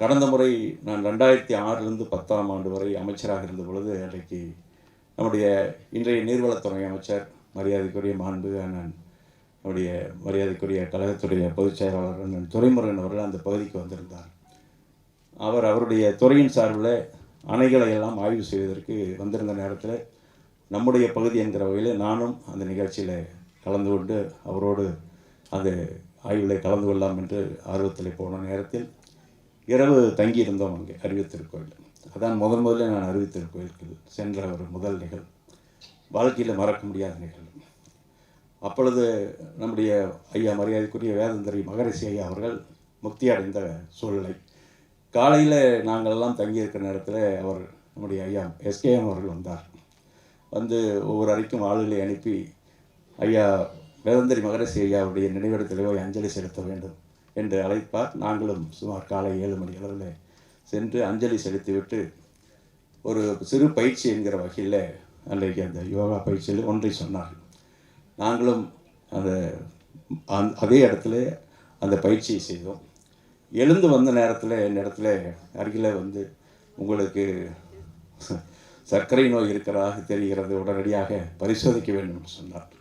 கடந்த முறை நான் ரெண்டாயிரத்தி ஆறிலிருந்து பத்தாம் ஆண்டு வரை அமைச்சராக இருந்த பொழுது அன்றைக்கு நம்முடைய இன்றைய நீர்வளத்துறை அமைச்சர் மரியாதைக்குரிய மாண்பு அண்ணன் நம்முடைய மரியாதைக்குரிய கழகத்துடைய பொதுச் செயலாளர் அண்ணன் துறைமுருகன் அவர்கள் அந்த பகுதிக்கு வந்திருந்தார். அவர் அவருடைய துறையின் சார்பில் அணைகளை எல்லாம் ஆய்வு செய்வதற்கு வந்திருந்த நேரத்தில் நம்முடைய பகுதி என்கிற வகையில் நானும் அந்த நிகழ்ச்சியில் கலந்து கொண்டு அவரோடு அந்த ஆய்வில் கலந்து கொள்ளலாம் என்று ஆர்வத்தில் போன நேரத்தில் இரவு தங்கியிருந்தோம் அங்கே அறிவித்திருக்கோயில் அதான் முதன் முதல்ல நான் அறிவித்திருக்கோயிலுக்கு சென்ற ஒரு முதல் நிகழ்வு. வாழ்க்கையில் மறக்க முடியாத நிகழ்வு. அப்பொழுது நம்முடைய ஐயா மரியாதைக்குரிய வேதந்தரி மகரிஷி ஐயா அவர்கள் முக்தி அடைந்த சூழ்நிலை. காலையில் நாங்களெல்லாம் தங்கியிருக்கிற நேரத்தில் அவர் நம்முடைய ஐயா எஸ்கேஎம் அவர்கள் வந்தார். வந்து ஒவ்வொரு அறைக்கும் ஆளுகளை அனுப்பி ஐயா வேதந்தரி மகரிஷி ஐயாவுடைய நினைவிடத்தில் போய் அஞ்சலி செலுத்த வேண்டும். என்று அழைப்பார். நாங்களும் சுமார் காலை ஏழு மணி அளவில் சென்று அஞ்சலி செலுத்திவிட்டு ஒரு சிறு பயிற்சி என்கிற வகையில் அன்றைக்கு அந்த யோகா பயிற்சியில் ஒன்றை சொன்னார்கள். நாங்களும் அந்த அந் அதே இடத்துல அந்த பயிற்சியை செய்தோம். எழுந்து வந்த நேரத்தில் என் இடத்துல அருகில் வந்து உங்களுக்கு சர்க்கரை நோய் இருக்கிறதாக தெரிகிறது உடனடியாக பரிசோதிக்க வேண்டும் என்று சொன்னார்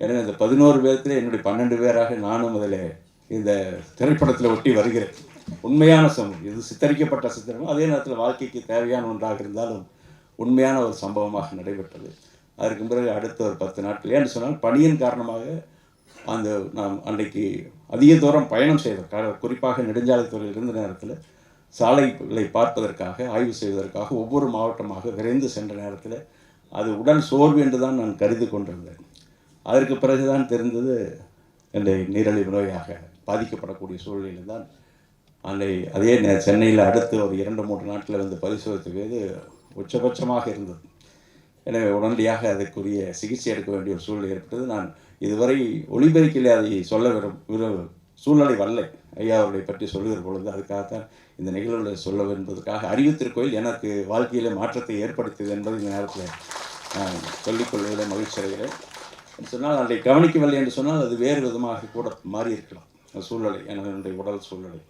எனவே அந்த பதினோரு பேர்த்தில் என்னுடைய பன்னெண்டு பேராக நானும் அதில் இந்த திரைப்படத்தில் ஒட்டி வருகிறேன் உண்மையான சம்பவம் இது சித்தரிக்கப்பட்ட சித்திரம் அதே நேரத்தில் வாழ்க்கைக்கு தேவையான ஒன்றாக இருந்தாலும் உண்மையான ஒரு சம்பவமாக நடைபெற்றது. அதற்கு பிறகு அடுத்த ஒரு பத்து நாட்கள். ஏன்னு சொன்னால் பணியின் காரணமாக அந்த நாம் அன்றைக்கு அதிக தூரம் பயணம் செய்வதற்காக குறிப்பாக நெடுஞ்சாலைத்துறையில் இருந்த நேரத்தில் சாலைகளை பார்ப்பதற்காக ஆய்வு செய்வதற்காக ஒவ்வொரு மாவட்டமாக விரைந்து சென்ற நேரத்தில் அது உடல் சோர்வு என்று தான் நான் கருதி கொண்டிருந்தேன். அதற்கு பிறகுதான் தெரிந்தது என்னை நீரிழிவு நோயாக பாதிக்கப்படக்கூடிய சூழ்நிலையில் தான் அன்னை அதே நே- சென்னையில் அடுத்து ஒரு இரண்டு மூன்று நாட்களில் வந்து பரிசோதித்தது உச்சபட்சமாக இருந்தது. எனவே உடனடியாக அதற்குரிய சிகிச்சை எடுக்க வேண்டிய ஒரு சூழ்நிலை ஏற்பட்டது. நான் இதுவரை ஒளிபெருக்கில் அதை சொல்ல விரும் சூழ்நிலை வரலை. ஐயா அவர்களை பற்றி சொல்லுகிற பொழுது அதுக்காகத்தான் இந்த நிகழ்வுகளை சொல்ல என்பதற்காக அறிவித்திருக்கோயில் எனக்கு வாழ்க்கையில் மாற்றத்தை ஏற்படுத்தியது என்பது இந்த நேரத்தில் நான் சொல்லிக்கொள்வதில் மகிழ்ச்சி அடைகிறேன். என்று சொன்னால் அதை கவனிக்கவில்லை என்று சொன்னால் அது வேறு விதமாக கூட மாறி இருக்கலாம் சூழ்நிலை என்னுடைய உடல் சூழ்நிலை.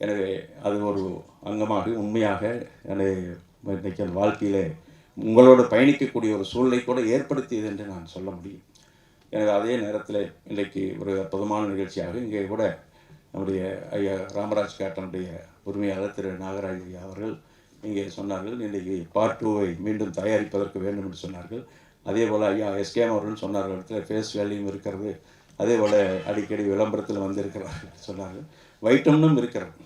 எனவே அது ஒரு அங்கமாக உண்மையாக எனது இன்றைக்கு வாழ்க்கையிலே உங்களோடு பயணிக்கக்கூடிய ஒரு சூழ்நிலை கூட ஏற்படுத்தியது என்று நான் சொல்ல முடியும். எனவே அதே நேரத்தில் இன்றைக்கு ஒரு அற்புதமான நிகழ்ச்சியாக இங்கே கூட நம்முடைய ஐயா ராமராஜ் கேட்டனுடைய உரிமையாளர் திரு நாகராஜ் ஐயா அவர்கள் இங்கே சொன்னார்கள். இன்றைக்கு பார்ட் டூவை மீண்டும் தயாரிப்பதற்கு வேண்டும் என்று சொன்னார்கள். அதே போல் ஐயா எஸ்கேம் அவர்கள் சொன்னார்கள் இடத்துல ஃபேஸ் வேல்யூம் இருக்கிறது. அதே போல் அடிக்கடி விளம்பரத்தில் வந்திருக்கிறார்கள் சொன்னார்கள். வைட்டம்னும் இருக்கிறது